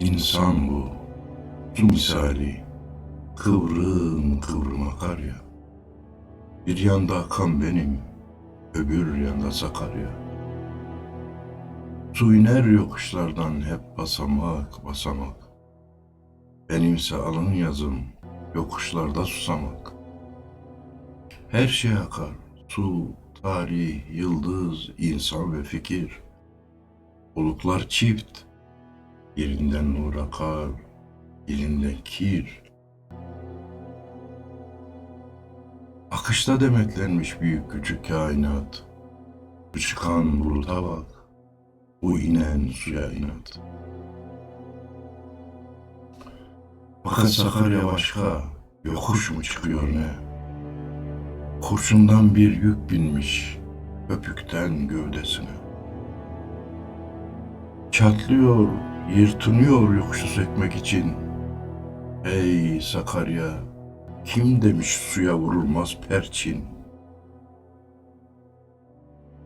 İnsan bu, misali, kıvrım kıvrım akar ya. Bir yanda akan benim, öbür yanda Sakarya. Su iner yokuşlardan hep basamak basamak. Benimse alın yazım, yokuşlarda susamak. Her şey akar, su, tarih, yıldız, insan ve fikir. Bulutlar çift, Yerinden nur akar, dilinden kir. Akışta demetlenmiş büyük küçük kainat. Bu çıkan buluta bak, bu inen suya inat. Fakat Sakarya başka, yokuş mu çıkıyor ne? Kurşundan bir yük binmiş, öpükten gövdesine. Çatlıyor, yırtınıyor yokuşu sökmek için. Ey Sakarya, kim demiş suya vurulmaz perçin?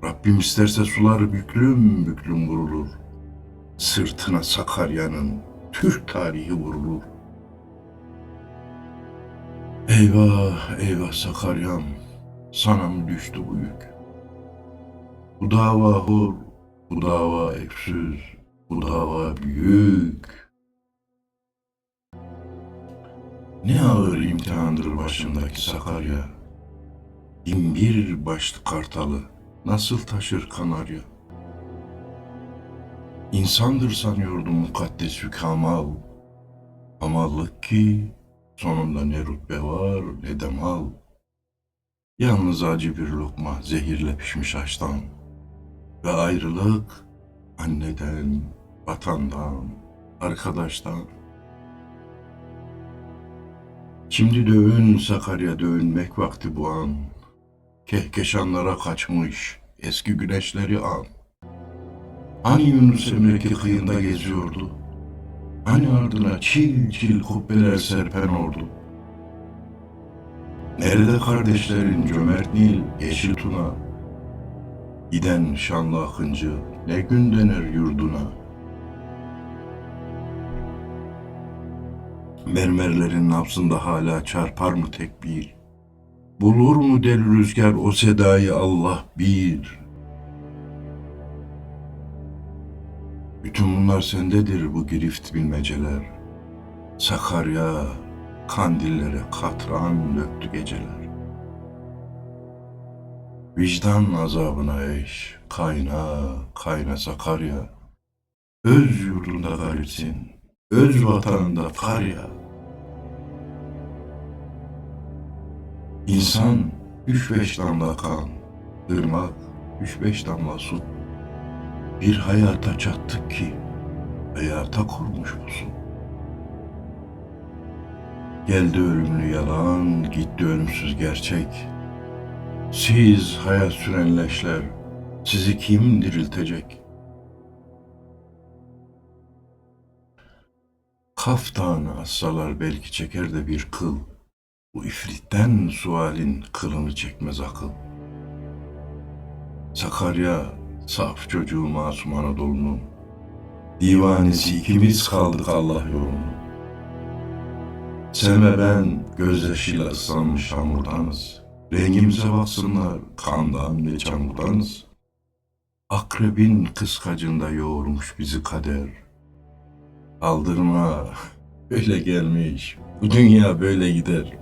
Rabbim isterse sular büklüm büklüm vurulur. Sırtına Sakarya'nın Türk tarihi vurulur. Eyvah eyvah Sakaryam, sana mı düştü bu yük? Bu dava hor, bu dava öksüz, bu dava büyük. Ne ağır imtihandır başındaki Sakarya. Binbir başlı kartalı nasıl taşır kanarya? İnsandır sanıyordum mukaddes hükamal. Amallık ki sonunda ne rütbe var ne de mal. Yalnız acı bir lokma zehirle pişmiş açtan. Ve ayrılık anneden, vatandan, arkadaştan. Şimdi dövün Sakarya dövünmek vakti bu an. Kehkeşanlara kaçmış eski güneşleri an. Hani Yunus Emre'ki kıyında geziyordu? Hani ardına çil çil kubbeler serpen ordu? Nerede kardeşlerin cömert Nil, yeşil Tuna? Giden şanlı akıncı ne gün döner yurduna? Mermerlerin nabzında hala çarpar mı tekbir? Bulur mu deli rüzgar o sedayı Allah bir? Bütün bunlar sendedir bu girift bilmeceler. Sakarya kandillere katran döktü geceler. Vicdan azabına eş, kayna, kayna Sakarya. Öz yurdunda garipsin, öz vatanında kar ya. İnsan üç beş damla kan, ırmak üç beş damla su. Bir hayata çattık ki, hayata kurmuş bu su. Geldi ölümlü yalan, gitti ölümsüz gerçek. Siz hayat süren leşler, sizi kim diriltecek? Kaftanı assalar belki çeker de bir kıl. Bu ifritten sualin kılını çekmez akıl. Sakarya, saf çocuğu masum Anadolu'nun. Divanesi ikimiz kaldık Allah yolunu. Sen ve ben gözyaşıyla ıslanmış hamurdanız. Rengimize baksınlar, kandan ve çamurdanız. Akrebin kıskacında yoğurmuş bizi kader. Aldırma, böyle gelmiş, bu dünya böyle gider.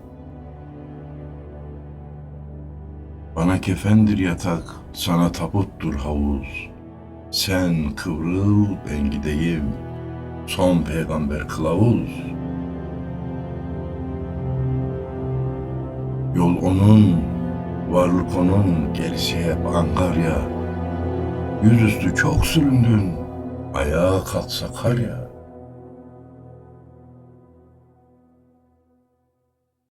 Bana kefendir yatak, sana tabuttur havuz. Sen kıvrıl, ben gideyim. Son peygamber kılavuz. Yol onun, varlık onun, gerisi hep Angarya. Yüzüstü çok süründün, ayağa kalksa kar ya.